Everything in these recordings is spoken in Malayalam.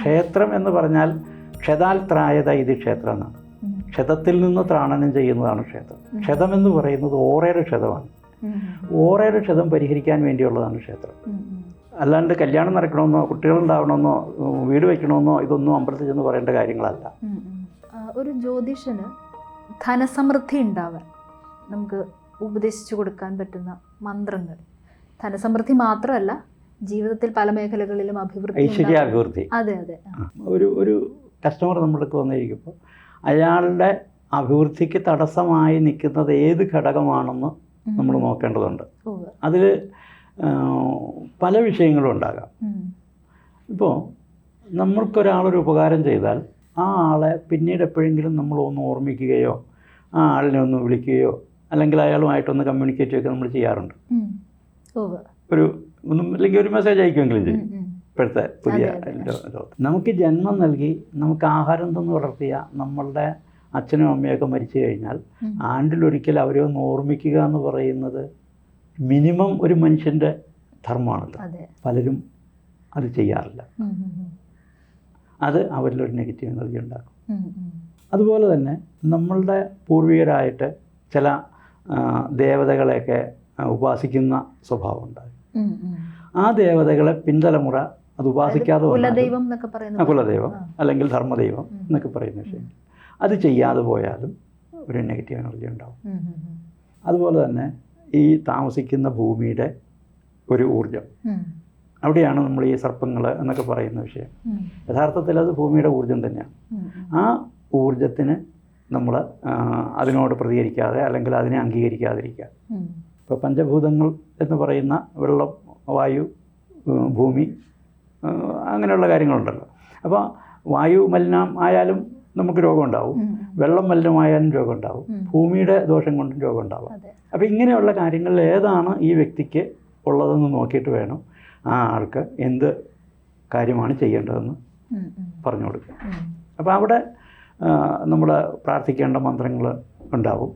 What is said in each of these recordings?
ക്ഷേത്രം എന്ന് പറഞ്ഞാൽ ക്ഷതാൽ ത്രായത ഇത് ക്ഷേത്രം എന്നാണ് ക്ഷതത്തിൽ നിന്ന് ത്രാണനം ചെയ്യുന്നതാണ് ക്ഷേത്രം. ക്ഷതം എന്ന് പറയുന്നത് ഓറേറെ ക്ഷതമാണ്. ഓറേറെ ക്ഷതം പരിഹരിക്കാൻ വേണ്ടിയുള്ളതാണ് ക്ഷേത്രം. അല്ലാണ്ട് കല്യാണം നടക്കണമെന്നോ കുട്ടികളുണ്ടാവണമെന്നോ വീട് വയ്ക്കണമെന്നോ ഇതൊന്നും അമ്പലത്തിൽ ചെന്ന് പറയേണ്ട കാര്യങ്ങളല്ല. ഒരു ജ്യോതിഷന് ധനസമൃദ്ധി ഉണ്ടാവാൻ നമുക്ക് ഉപദേശിച്ചു കൊടുക്കാൻ പറ്റുന്ന മന്ത്രങ്ങൾ. ധനസമൃദ്ധി മാത്രമല്ല ജീവിതത്തിൽ പല മേഖലകളിലും അഭിവൃദ്ധി ഐശ്വര്യ ഐശ്വര്യാഭിവൃദ്ധി അതെ അതെ. ഒരു ഒരു കസ്റ്റമർ നമ്മൾക്ക് വന്നിരിക്കുമ്പോൾ അയാളുടെ അഭിവൃദ്ധിക്ക് തടസ്സമായി നിൽക്കുന്നത് ഏത് ഘടകമാണെന്ന്. നമ്മൾ നോക്കേണ്ടതുണ്ട്. അതിൽ പല വിഷയങ്ങളും ഉണ്ടാകാം. ഇപ്പോൾ നമ്മൾക്കൊരാളൊരു ഉപകാരം ചെയ്താൽ ആ ആളെ പിന്നീട് എപ്പോഴെങ്കിലും നമ്മൾ ഒന്ന് ഓർമ്മിക്കുകയോ ആ ആളിനെ ഒന്ന് വിളിക്കുകയോ അല്ലെങ്കിൽ അയാളുമായിട്ടൊന്ന് കമ്മ്യൂണിക്കേറ്റ് ഒക്കെ നമ്മൾ ചെയ്യാറുണ്ട്. ഒരു ഒന്നും അല്ലെങ്കിൽ ഒരു മെസ്സേജ് അയക്കുമെങ്കിലും ചെയ്യും. ഇപ്പോഴത്തെ പുതിയ ലോകത്ത് നമുക്ക് ജന്മം നൽകി നമുക്ക് ആഹാരം തന്നു വളർത്തിയ നമ്മളുടെ അച്ഛനും അമ്മയൊക്കെ മരിച്ചു കഴിഞ്ഞാൽ. ആണ്ടിലൊരിക്കൽ അവരെ ഒന്ന് ഓർമ്മിക്കുക എന്ന് പറയുന്നത് മിനിമം ഒരു മനുഷ്യന്റെ ധർമ്മമാണല്ലോ പലരും അത് ചെയ്യാറില്ല. അത് അവരിലൊരു നെഗറ്റീവ് എനർജി ഉണ്ടാക്കും. അതുപോലെ തന്നെ നമ്മളുടെ പൂർവികരായിട്ട് ചില ദേവതകളെയൊക്കെ ഉപാസിക്കുന്ന സ്വഭാവം ഉണ്ടാകും. ആ ദേവതകളെ പിൻതലമുറ അത് ഉപാസിക്കാതെ കുലദൈവം കുലദൈവം അല്ലെങ്കിൽ ധർമ്മദൈവം. എന്നൊക്കെ പറയുന്ന വിഷയം. അത് ചെയ്യാതെ പോയാലും ഒരു നെഗറ്റീവ് എനർജി ഉണ്ടാവും. അതുപോലെ തന്നെ ഈ താമസിക്കുന്ന ഭൂമിയുടെ ഒരു ഊർജം അവിടെയാണ് നമ്മൾ ഈ സർപ്പങ്ങൾ എന്നൊക്കെ പറയുന്ന വിഷയം. യഥാർത്ഥത്തിൽ അത് ഭൂമിയുടെ ഊർജം തന്നെയാണ്. ആ ഊർജത്തിന് നമ്മൾ അതിനോട് പ്രതികരിക്കാതെ അല്ലെങ്കിൽ അതിനെ അംഗീകരിക്കാതിരിക്കുക. ഇപ്പോൾ പഞ്ചഭൂതങ്ങൾ എന്ന് പറയുന്ന വെള്ളം വായു ഭൂമി അങ്ങനെയുള്ള കാര്യങ്ങളുണ്ടല്ലോ അപ്പോൾ വായു മലിനം ആയാലും നമുക്ക് രോഗം ഉണ്ടാവും ഉം. വെള്ളം മലിനമായാലും രോഗം ഉണ്ടാവും ഭൂമിയുടെ ദോഷം കൊണ്ടും രോഗം ഉണ്ടാവും അതെ അപ്പോൾ ഇങ്ങനെയുള്ള കാര്യങ്ങളിൽ ഏതാണ് ഈ വ്യക്തിക്ക് ഉള്ളതെന്ന് നോക്കിയിട്ട് വേണം ആ ആൾക്ക് എന്ത് കാര്യമാണ് ചെയ്യേണ്ടതെന്ന്. പറഞ്ഞു കൊടുക്കുക. അപ്പോൾ അവിടെ നമ്മൾ പ്രാർത്ഥിക്കേണ്ട മന്ത്രങ്ങൾ ഉണ്ടാവും.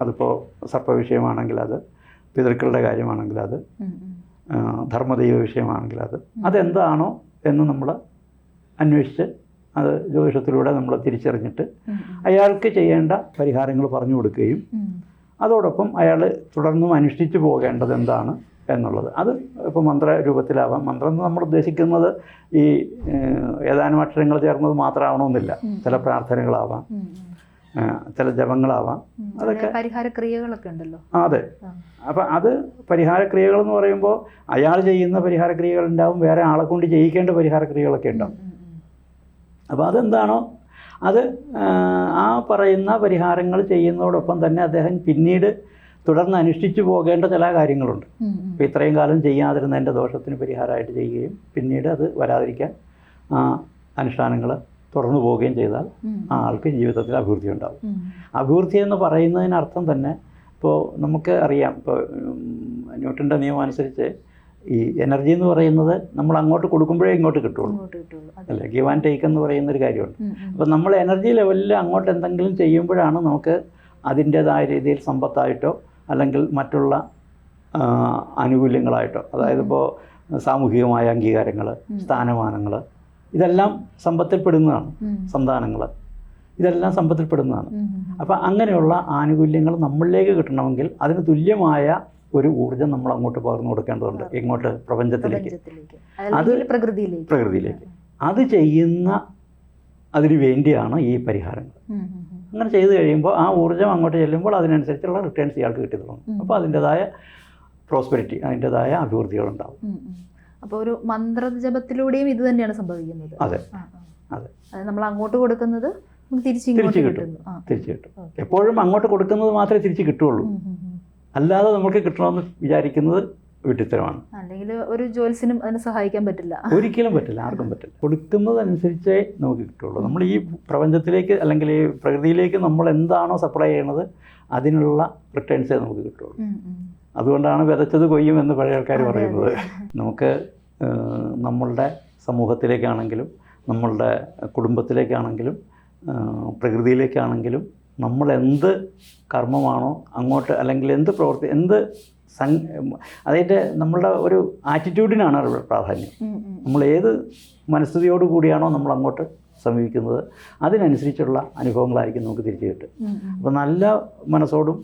അതിപ്പോൾ സർപ്പവിഷയമാണെങ്കിൽ അത് പിതൃക്കളുടെ കാര്യമാണെങ്കിൽ അത് ധർമ്മദൈവ വിഷയമാണെങ്കിൽ അത്. അതെന്താണോ എന്ന് നമ്മൾ അന്വേഷിച്ച് അത് ജ്യോതിഷത്തിലൂടെ നമ്മൾ തിരിച്ചറിഞ്ഞിട്ട് അയാൾക്ക് ചെയ്യേണ്ട പരിഹാരങ്ങൾ പറഞ്ഞു കൊടുക്കുകയും അതോടൊപ്പം അയാൾ തുടർന്നും അനുഷ്ഠിച്ചു പോകേണ്ടത് എന്താണ് എന്നുള്ളത്. അത് ഇപ്പോൾ മന്ത്ര രൂപത്തിലാവാം. മന്ത്രം എന്ന് നമ്മൾ ഉദ്ദേശിക്കുന്നത് ഈ ഏതാനും അക്ഷരങ്ങൾ ചേർന്നത് മാത്രമാവണമെന്നില്ല. ചില പ്രാർത്ഥനകളാവാം. ചില ജപങ്ങളാവാം. അതൊക്കെ- പരിഹാരക്രിയകളൊക്കെ പരിഹാര ക്രിയകളൊക്കെ ഉണ്ടല്ലോ അതെ അപ്പൊ അത് പരിഹാരക്രിയകൾ എന്ന് പറയുമ്പോൾ അയാൾ ചെയ്യുന്ന പരിഹാരക്രിയകൾ ഉണ്ടാവും വേറെ ആളെ കൊണ്ട് ചെയ്യിക്കേണ്ട പരിഹാരക്രിയകളൊക്കെ ഉണ്ടാവും അപ്പൊ ഉം. അപ്പോൾ അതെന്താണോ അത് ആ, പറയുന്ന പരിഹാരങ്ങൾ ചെയ്യുന്നതോടൊപ്പം തന്നെ അദ്ദേഹം പിന്നീട് തുടർന്ന് അനുഷ്ഠിച്ചു പോകേണ്ട ചില കാര്യങ്ങളുണ്ട്. ഇപ്പോൾ ഇത്രയും കാലം ചെയ്യാതിരുന്നതിന്റെ ദോഷത്തിന് പരിഹാരമായിട്ട് ചെയ്യുകയും പിന്നീട് അത് വരാതിരിക്കാൻ ആ അനുഷ്ഠാനങ്ങൾ തുടർന്നു പോവുകയും ചെയ്താൽ. ആ ആൾക്ക് ജീവിതത്തിൽ അഭിവൃദ്ധി ഉണ്ടാവും. അഭിവൃദ്ധി എന്ന് പറയുന്നതിനർത്ഥം തന്നെ ഇപ്പോൾ നമുക്ക് അറിയാം. ഇപ്പോൾ ന്യൂട്ടന്റെ നിയമം അനുസരിച്ച് ഈ എനർജി എന്ന് പറയുന്നത് നമ്മൾ അങ്ങോട്ട് കൊടുക്കുമ്പോഴേ ഇങ്ങോട്ട് കിട്ടുള്ളൂ. അതെ. ഗിവ് ആൻഡ് ടേക്ക് എന്ന് പറയുന്ന ഒരു കാര്യമുണ്ട്. അപ്പോൾ നമ്മൾ എനർജി ലെവലിൽ അങ്ങോട്ട് എന്തെങ്കിലും ചെയ്യുമ്പോഴാണ് നമുക്ക് അതിന്റേതായ രീതിയിൽ സമ്പത്തായിട്ടോ അല്ലെങ്കിൽ മറ്റുള്ള ആനുകൂല്യങ്ങളായിട്ടോ അതായത് ഇപ്പോൾ സാമൂഹികമായ അംഗീകാരങ്ങൾ സ്ഥാനമാനങ്ങൾ ഇതെല്ലാം സമ്പത്തിൽപ്പെടുന്നതാണ്. സന്താനങ്ങൾ. ഇതെല്ലാം സമ്പത്തിൽപ്പെടുന്നതാണ്. അപ്പോൾ അങ്ങനെയുള്ള ആനുകൂല്യങ്ങൾ നമ്മളിലേക്ക് കിട്ടണമെങ്കിൽ അതിന് തുല്യമായ ഒരു ഊർജം നമ്മൾ അങ്ങോട്ട് പകർന്നു കൊടുക്കേണ്ടതുണ്ട് ഇങ്ങോട്ട് പ്രപഞ്ചത്തിലേക്ക്. അത് പ്രകൃതിയിലേക്ക്. പ്രകൃതിയിലേക്ക്. അത് ചെയ്യുന്ന അതിന് വേണ്ടിയാണ് ഈ പരിഹാരങ്ങൾ. അങ്ങനെ ചെയ്തു കഴിയുമ്പോൾ ആ ഊർജം അങ്ങോട്ട് ചെല്ലുമ്പോൾ അതിനനുസരിച്ചുള്ള റിട്ടേൺസ് ഇയാൾക്ക് കിട്ടി തുടങ്ങും അപ്പോൾ അതിന്റെതായ പ്രോസ്പെരിറ്റി അതിന്റെതായ അഭിവൃദ്ധികളുണ്ടാവും. അപ്പോൾ ഒരു മന്ത്രജപത്തിലൂടെയും ഇത് തന്നെയാണ് സംഭവിക്കുന്നത്. അതെ. അതെ. നമ്മൾ അങ്ങോട്ട് കൊടുക്കുന്നത് തിരിച്ചു കിട്ടും. തിരിച്ചു കിട്ടും. എപ്പോഴും അങ്ങോട്ട് കൊടുക്കുന്നത് മാത്രമേ തിരിച്ചു കിട്ടുള്ളൂ. അല്ലാതെ നമുക്ക് കിട്ടണമെന്ന് വിചാരിക്കുന്നത് വിട്ടിത്തരമാണ്. അല്ലെങ്കിൽ ഒരു ജോലിസിനും അതിനെ സഹായിക്കാൻ പറ്റില്ല. ഒരിക്കലും പറ്റില്ല. ആർക്കും പറ്റില്ല. കൊടുക്കുന്നതനുസരിച്ചേ നമുക്ക് കിട്ടുള്ളൂ നമ്മൾ ഈ പ്രപഞ്ചത്തിലേക്ക് അല്ലെങ്കിൽ ഈ പ്രകൃതിയിലേക്ക് നമ്മൾ എന്താണോ സപ്ലൈ ചെയ്യണത് അതിനുള്ള റിട്ടേൺസേ നമുക്ക് കിട്ടുള്ളൂ. അതുകൊണ്ടാണ് വിതച്ചത് കൊയ്യും എന്ന് പഴയ ആൾക്കാർ പറയുന്നത് നമുക്ക് നമ്മളുടെ സമൂഹത്തിലേക്കാണെങ്കിലും നമ്മളുടെ കുടുംബത്തിലേക്കാണെങ്കിലും പ്രകൃതിയിലേക്കാണെങ്കിലും നമ്മൾ എന്ത് കർമ്മമാണോ അങ്ങോട്ട് അല്ലെങ്കിൽ എന്ത് പ്രവർത്തി എന്ത് സം അതിന്റെ നമ്മളുടെ ഒരു ആറ്റിറ്റ്യൂഡിനാണ് അവിടെ പ്രാധാന്യം. നമ്മൾ ഏത് മനസ്ഥിതിയോട് കൂടിയാണോ നമ്മൾ അങ്ങോട്ട് സമീപിക്കുന്നത് അതിനനുസരിച്ചുള്ള അനുഭവങ്ങളായിരിക്കും നമുക്ക് തിരിച്ചു ഉം. അപ്പോൾ നല്ല മനസ്സോടും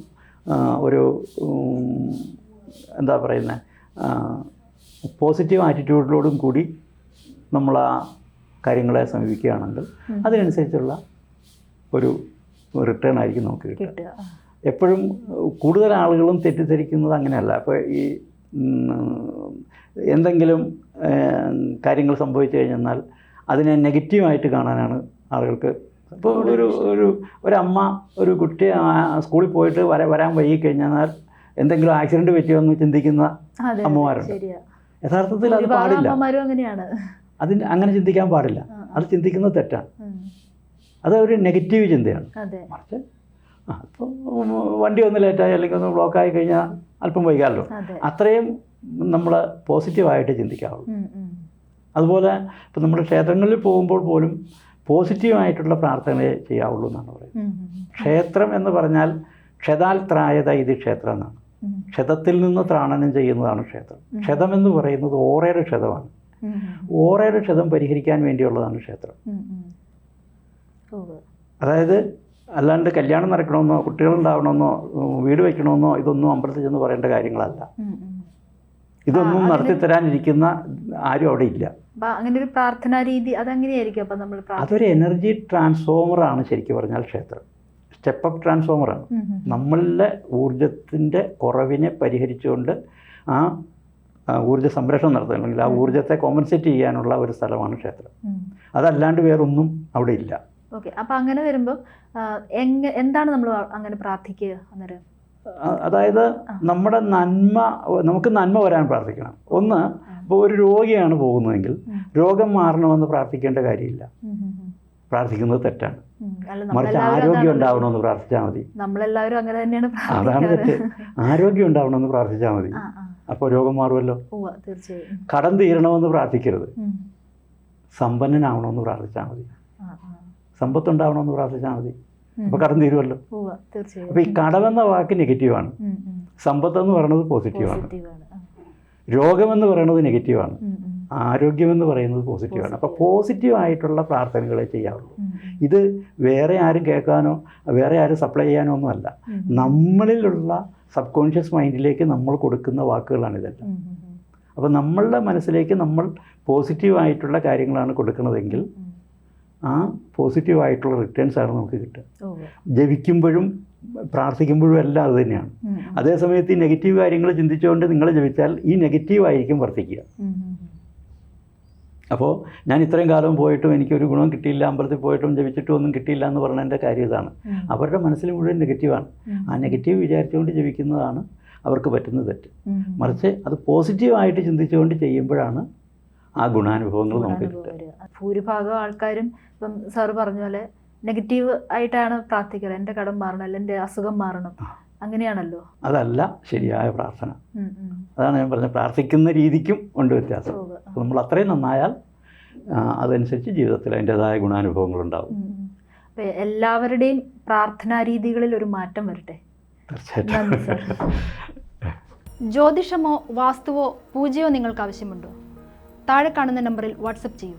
ഒരു എന്താ പറയുന്നത് പോസിറ്റീവ് ആറ്റിറ്റ്യൂഡിലോടും കൂടി നമ്മൾ ആ കാര്യങ്ങളെ സമീപിക്കുകയാണെങ്കിൽ അതിനനുസരിച്ചുള്ള ഒരു റിട്ടേൺ ആയിരിക്കും നമുക്ക് കിട്ടുക. എപ്പോഴും കൂടുതൽ ആളുകളും തെറ്റിദ്ധരിക്കുന്നത് അങ്ങനെയല്ല. അപ്പോൾ ഈ എന്തെങ്കിലും കാര്യങ്ങൾ സംഭവിച്ചു കഴിഞ്ഞെന്നാൽ അതിനെ നെഗറ്റീവായിട്ട് കാണാനാണ് ആളുകൾക്ക് ഇപ്പോൾ ഒരു ഒരു ഒരമ്മ ഒരു കുട്ടി സ്കൂളിൽ പോയിട്ട് വര വരാൻ വൈകി കഴിഞ്ഞാൽ എന്തെങ്കിലും ആക്സിഡന്റ് പറ്റിയോന്ന് ചിന്തിക്കുന്ന അതെ അമ്മമാരുണ്ട്. യഥാർത്ഥത്തിൽ അത് പാടില്ല. അതിന് അങ്ങനെ ചിന്തിക്കാൻ പാടില്ല. അത് ചിന്തിക്കുന്നത് തെറ്റാണ്. അത് ഒരു നെഗറ്റീവ് ചിന്തയാണ്. മറിച്ച് അപ്പോൾ വണ്ടി ഒന്ന് ലേറ്റായി അല്ലെങ്കിൽ ഒന്ന് ബ്ലോക്കായി കഴിഞ്ഞാൽ അല്പം വൈകാമല്ലോ അത്രയും നമ്മൾ പോസിറ്റീവായിട്ട് ചിന്തിക്കാവുള്ളൂ. അതുപോലെ ഇപ്പം നമ്മൾ ക്ഷേത്രങ്ങളിൽ പോകുമ്പോൾ പോലും പോസിറ്റീവായിട്ടുള്ള പ്രാർത്ഥനയെ ചെയ്യാവുള്ളൂ എന്നാണ് പറയുന്നത്. ക്ഷേത്രം എന്ന് പറഞ്ഞാൽ ക്ഷതാൽ ത്രായത ഇത് ക്ഷേത്രം എന്നാണ്. ക്ഷതത്തിൽ നിന്ന് ത്രാണനം ചെയ്യുന്നതാണ് ക്ഷേത്രം. ക്ഷതം എന്ന് പറയുന്നത് ഓറയുടെ ക്ഷതമാണ്. ഓറയുടെ ക്ഷതം പരിഹരിക്കാൻ വേണ്ടിയുള്ളതാണ് ക്ഷേത്രം. അതായത് അല്ലാണ്ട് കല്യാണം നടക്കണമെന്നോ കുട്ടികളുണ്ടാവണമെന്നോ വീട് വയ്ക്കണമെന്നോ ഇതൊന്നും അമ്പലത്തിൽ ചെന്ന് പറയേണ്ട കാര്യങ്ങളല്ല. ഇതൊന്നും നടത്തി തരാനിരിക്കുന്ന ആരും അവിടെ ഇല്ല. അങ്ങനെ ഒരു പ്രാർത്ഥനാ രീതി അതങ്ങനെയായിരിക്കും അപ്പൊ നമ്മൾ അതൊരു എനർജി ട്രാൻസ്ഫോമറാണ് ശരിക്കും പറഞ്ഞാൽ ക്ഷേത്രം. സ്റ്റെപ്പ് അപ്പ് ട്രാൻസ്ഫോമറാണ്. നമ്മളുടെ ഊർജത്തിന്റെ കുറവിനെ പരിഹരിച്ചുകൊണ്ട് ആ ഊർജ ഊർജ സംരക്ഷണം നടത്തുക. അല്ലെങ്കിൽ ആ ഊർജത്തെ കോമ്പൻസേറ്റ് ചെയ്യാനുള്ള ഒരു സ്ഥലമാണ് ക്ഷേത്രം. അതല്ലാണ്ട് വേറൊന്നും അവിടെ ഇല്ല. ഓക്കെ. അപ്പൊ അങ്ങനെ വരുമ്പോൾ എന്താണ് നമ്മൾ അങ്ങനെ പ്രാർത്ഥിക്കുക അന്നേരം? അതായത് നമ്മുടെ നന്മ നമുക്ക് നന്മ വരാൻ പ്രാർത്ഥിക്കണം. ഒന്ന് ഇപ്പോൾ ഒരു രോഗിയാണ് പോകുന്നതെങ്കിൽ രോഗം മാറണമെന്ന് പ്രാർത്ഥിക്കേണ്ട കാര്യമില്ല. പ്രാർത്ഥിക്കുന്നത് തെറ്റാണ്. മറിച്ച് ആരോഗ്യം. ഉണ്ടാവണമെന്ന് പ്രാർത്ഥിച്ചാൽ മതി. നമ്മളെല്ലാവരും അങ്ങനെ തന്നെയാണ് അതാണ് തെറ്റ്. ആരോഗ്യം ഉണ്ടാവണമെന്ന് പ്രാർത്ഥിച്ചാൽ മതി. അപ്പോൾ രോഗം മാറുമല്ലോ? കടം തീരണമെന്ന് പ്രാർത്ഥിക്കരുത്. സമ്പന്നനാവണമെന്ന് പ്രാർത്ഥിച്ചാൽ മതി. സമ്പത്തുണ്ടാവണമെന്ന് പ്രാർത്ഥിച്ചാൽ മതി. ഉം. അപ്പോൾ കടം തീരുമല്ലോ അപ്പൊ ഈ കടമെന്ന വാക്ക് നെഗറ്റീവാണ്. സമ്പത്ത് എന്ന് പറയുന്നത് പോസിറ്റീവാണ്. രോഗമെന്ന് പറയുന്നത് നെഗറ്റീവാണ്. ആരോഗ്യമെന്ന് പറയുന്നത് പോസിറ്റീവാണ് അപ്പോൾ പോസിറ്റീവായിട്ടുള്ള പ്രാർത്ഥനകളെ ചെയ്യാറുള്ളൂ ഇത് വേറെ ആരും കേൾക്കാനോ വേറെ ആരും സപ്ലൈ ചെയ്യാനോ ഒന്നുമല്ല. നമ്മളിലുള്ള സബ് കോൺഷ്യസ് മൈൻഡിലേക്ക് നമ്മൾ കൊടുക്കുന്ന വാക്കുകളാണ് ഇതെല്ലാം. അപ്പോൾ നമ്മളുടെ മനസ്സിലേക്ക് നമ്മൾ പോസിറ്റീവായിട്ടുള്ള കാര്യങ്ങളാണ് കൊടുക്കുന്നതെങ്കിൽ. ആ പോസിറ്റീവായിട്ടുള്ള റിട്ടേൺസ് ആണ് നമുക്ക് കിട്ടുക. ജപിക്കുമ്പോഴും പ്രാർത്ഥിക്കുമ്പോഴും എല്ലാം അത് തന്നെയാണ്. അതേസമയത്ത് ഈ നെഗറ്റീവ് കാര്യങ്ങൾ ചിന്തിച്ചുകൊണ്ട് നിങ്ങൾ ജപിച്ചാൽ ഈ നെഗറ്റീവ് ആയിരിക്കും വർദ്ധിക്കുക. അപ്പോൾ ഞാൻ ഇത്രയും കാലം പോയിട്ടും എനിക്കൊരു ഗുണം കിട്ടിയില്ല അമ്പലത്തിൽ പോയിട്ടും ജപിച്ചിട്ടും ഒന്നും കിട്ടിയില്ല എന്ന് പറഞ്ഞതിന്റെ കാര്യം ഇതാണ്. അവരുടെ മനസ്സിൽ മുഴുവൻ നെഗറ്റീവാണ് ആ നെഗറ്റീവ് വിചാരിച്ചുകൊണ്ട് ജപിക്കുന്നതാണ് അവർക്ക് പറ്റുന്ന തെറ്റ്. മറിച്ച് അത് പോസിറ്റീവായിട്ട് ചിന്തിച്ചുകൊണ്ട് ചെയ്യുമ്പോഴാണ് ആ ഗുണാനുഭവങ്ങൾ നമുക്ക് കിട്ടുക. ഭൂരിഭാഗം ആൾക്കാരും ഇപ്പം സാറ് പറഞ്ഞ പോലെ നെഗറ്റീവ് ആയിട്ടാണ് പ്രാർത്ഥിക്കുന്നത് എന്റെ കടം മാറണം അല്ല എന്റെ അസുഖം മാറണം. അങ്ങനെയാണല്ലോ? അതല്ല ശരിയായ പ്രാർത്ഥന. അതാണ് ഞാൻ പറഞ്ഞത്. പ്രാർത്ഥിക്കുന്ന രീതിക്കും ഉണ്ട് വ്യത്യാസം. നമ്മൾ അത്രയും നന്നായാൽ അതനുസരിച്ച് ജീവിതത്തിൽ അതിന്റെതായ ഗുണാനുഭവങ്ങൾ ഉണ്ടാവും. അപ്പോൾ അപ്പൊ എല്ലാവരുടെയും പ്രാർത്ഥനാ രീതികളിൽ ഒരു മാറ്റം വരട്ടെ? തീർച്ചയായിട്ടും. ജ്യോതിഷമോ വാസ്തുവോ പൂജയോ നിങ്ങൾക്ക് ആവശ്യമുണ്ടോ? താഴെ കാണുന്ന നമ്പറിൽ വാട്സപ്പ് ചെയ്യൂ.